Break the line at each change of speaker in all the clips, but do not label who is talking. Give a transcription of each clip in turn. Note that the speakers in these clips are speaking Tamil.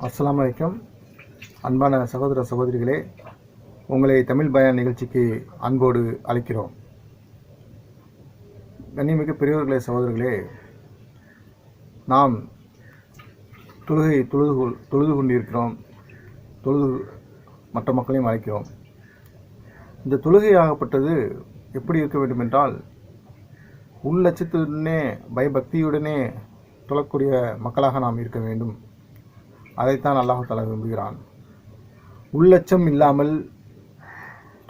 அஸ்லாம் வலைக்கம் அன்பான சகோதர சகோதரிகளே உங்களை தமிழ் பயான் நிகழ்ச்சிக்கு அன்போடு அழைக்கிறோம். கண்ணிமிக்க பெரியவர்களே சகோதரர்களே நாம் தொழுகை தொழுது கொள்- தொழுது கொண்டிருக்கிறோம். தொழுது மற்ற மக்களையும் அழைக்கிறோம். இந்த தொழுகையாகப்பட்டது எப்படி இருக்க வேண்டும் என்றால் உள்ளட்சத்துடனே பயபக்தியுடனே தொழக்கூடிய மக்களாக நாம் இருக்க வேண்டும். அதைத்தான் அல்லாஹால விரும்புகிறான். உள்ளச்சம் இல்லாமல்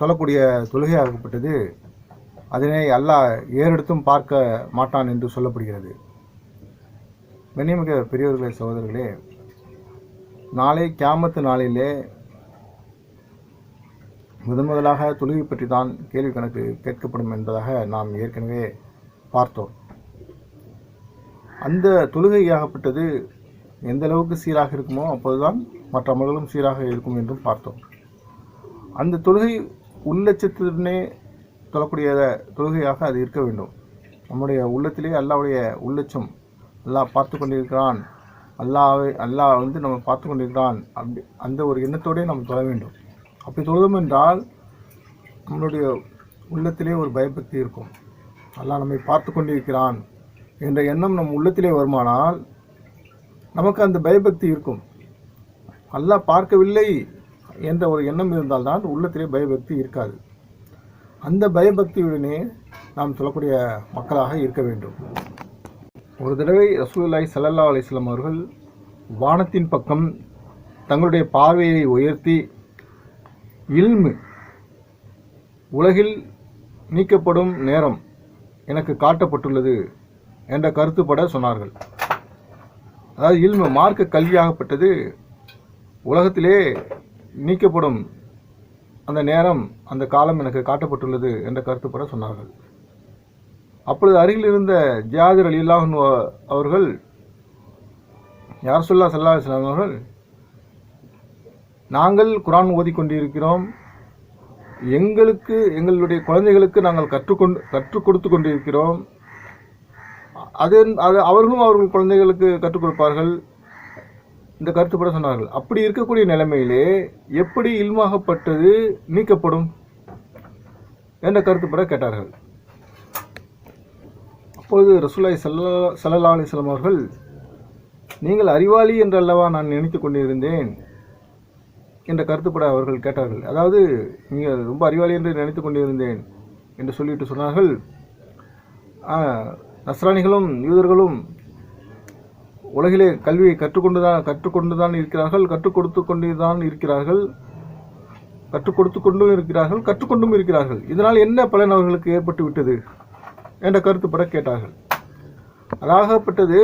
தொழக்கூடிய தொழுகையாகப்பட்டது அதனை அல்லாஹ் ஏறெடுத்தும் பார்க்க மாட்டான் என்று சொல்லப்படுகிறது. கண்ணியமிக்க பெரியவர்களே சகோதரர்களே நாளை கியாமத்து நாளிலே முதன் முதலாக தொழுகை பற்றி தான் கேள்வி கணக்கு கேட்கப்படும் என்பதாக நாம் ஏற்கனவே பார்த்தோம். அந்த தொழுகையாகப்பட்டது எந்த அளவுக்கு சீராக இருக்குமோ அப்போதுதான் மற்ற அமல்களும் சீராக இருக்கும் என்றும் பார்த்தோம். அந்த தொழுகை உள்ளட்சத்துடனே தொழக்கூடிய தொழுகையாக அது இருக்க வேண்டும். நம்முடைய உள்ளத்திலே அல்லாவுடைய உள்ளட்சம் அல்லாஹ் பார்த்து கொண்டிருக்கிறான். அல்லாவை அல்லாஹ் வந்து நம்ம பார்த்து கொண்டிருக்கிறான். அப்படி அந்த ஒரு எண்ணத்தோடே நம்ம தொழ வேண்டும். அப்படி தொழுதும் என்றால் நம்மளுடைய உள்ளத்திலே ஒரு பயபக்தி இருக்கும். அல்லாஹ் நம்மை பார்த்து கொண்டிருக்கிறான் என்ற எண்ணம் நம் உள்ளத்திலே வருமானால் நமக்கு அந்த பயபக்தி இருக்கும். அல்லாஹ் பார்க்கவில்லை என்ற ஒரு எண்ணம் இருந்தால்தான் உள்ளத்திலே பயபக்தி இருக்காது. அந்த பயபக்தியுடனே நாம் சொல்லக்கூடிய மக்களாக இருக்க வேண்டும். ஒரு தடவை ரசூலுல்லாஹி சல்லல்லா அலிஸ்லாம் அவர்கள் வானத்தின் பக்கம் தங்களுடைய பார்வையை உயர்த்தி இல்மு உலகில் நீக்கப்படும் நேரம் எனக்கு காட்டப்பட்டுள்ளது என்ற கருத்துப்பட சொன்னார்கள். அதாவது இல்மு மார்க்க கல்வியாகப்பட்டது உலகத்திலே நீக்கப்படும் அந்த நேரம் அந்த காலம் எனக்கு காட்டப்பட்டுள்ளது என்ற கருத்துப்பட சொன்னார்கள். அப்பொழுது அருகில் இருந்த ஜியாதிர் அலி அவர்கள் யார் சொல்லா சல்லா இஸ்லாம் அவர்கள் நாங்கள் குரான் ஓதிக்கொண்டிருக்கிறோம். எங்களுக்கு எங்களுடைய குழந்தைகளுக்கு நாங்கள் கற்றுக்கொண்டு கற்றுக் கொடுத்து கொண்டிருக்கிறோம். அது அது அவர்களும் அவர்கள் குழந்தைகளுக்கு கற்றுக் கொடுப்பார்கள். இந்த கருத்துப்பட சொன்னார்கள். அப்படி இருக்கக்கூடிய நிலைமையிலே எப்படி இல்மாகப்பட்டது நீக்கப்படும் என்ற கருத்துப்பட கேட்டார்கள். அப்பொழுது ரசூலாய் சல்லா சல்லா அலிஸ்லாம் அவர்கள் நீங்கள் அறிவாளி என்றல்லவா நான் நினைத்து கொண்டிருந்தேன்? என்ற கருத்துப்பட அவர்கள் கேட்டார்கள். அதாவது நீங்கள் ரொம்ப அறிவாளி என்று நினைத்து கொண்டிருந்தேன் என்று சொல்லிட்டு சொன்னார்கள். நஸ்ரானிகளும் யூதர்களும் உலகிலே கல்வியை கற்றுக்கொண்டு தான் இருக்கிறார்கள் கற்றுக் கொடுத்து கொண்டுதான் இருக்கிறார்கள் கற்றுக் கொடுத்து கொண்டும் இருக்கிறார்கள் கற்றுக்கொண்டும் இருக்கிறார்கள். இதனால் என்ன பலன் அவர்களுக்கு ஏற்பட்டு விட்டது என்ற கருத்துப்பட கேட்டார்கள். அதாகப்பட்டது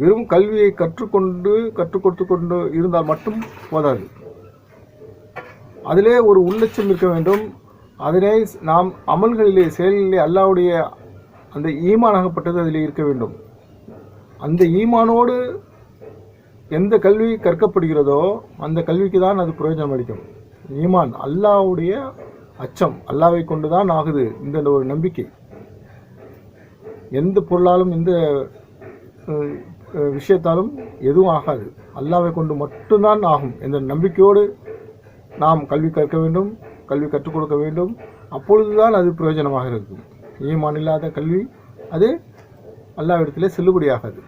வெறும் கல்வியை கற்றுக்கொண்டு கற்றுக் கொடுத்து கொண்டு இருந்தால் மட்டும் போதாது. அதிலே ஒரு உள்ளட்சம் இருக்க வேண்டும். அதனை நாம் அமல்களிலே செயலிலே அல்லாவுடைய அந்த ஈமானாகப்பட்டது அதில் இருக்க வேண்டும். அந்த ஈமானோடு எந்த கல்வி கற்கப்படுகிறதோ அந்த கல்விக்கு தான் அது பிரயோஜனம் அளிக்கும். ஈமான் அல்லாவுடைய அச்சம் அல்லாவை கொண்டு தான் ஆகுது இந்த ஒரு நம்பிக்கை. எந்த பொருளாலும் எந்த விஷயத்தாலும் எதுவும் ஆகாது. அல்லாவை கொண்டு மட்டும்தான் ஆகும். என்ற நம்பிக்கையோடு நாம் கல்வி கற்க வேண்டும் கல்வி கற்றுக் கொடுக்க வேண்டும். அப்பொழுதுதான் அது பிரயோஜனமாக இருக்கும். ஈமான் இல்லாத கல்வி அது அல்லாவிடத்திலே செல்லுபடியாகாது.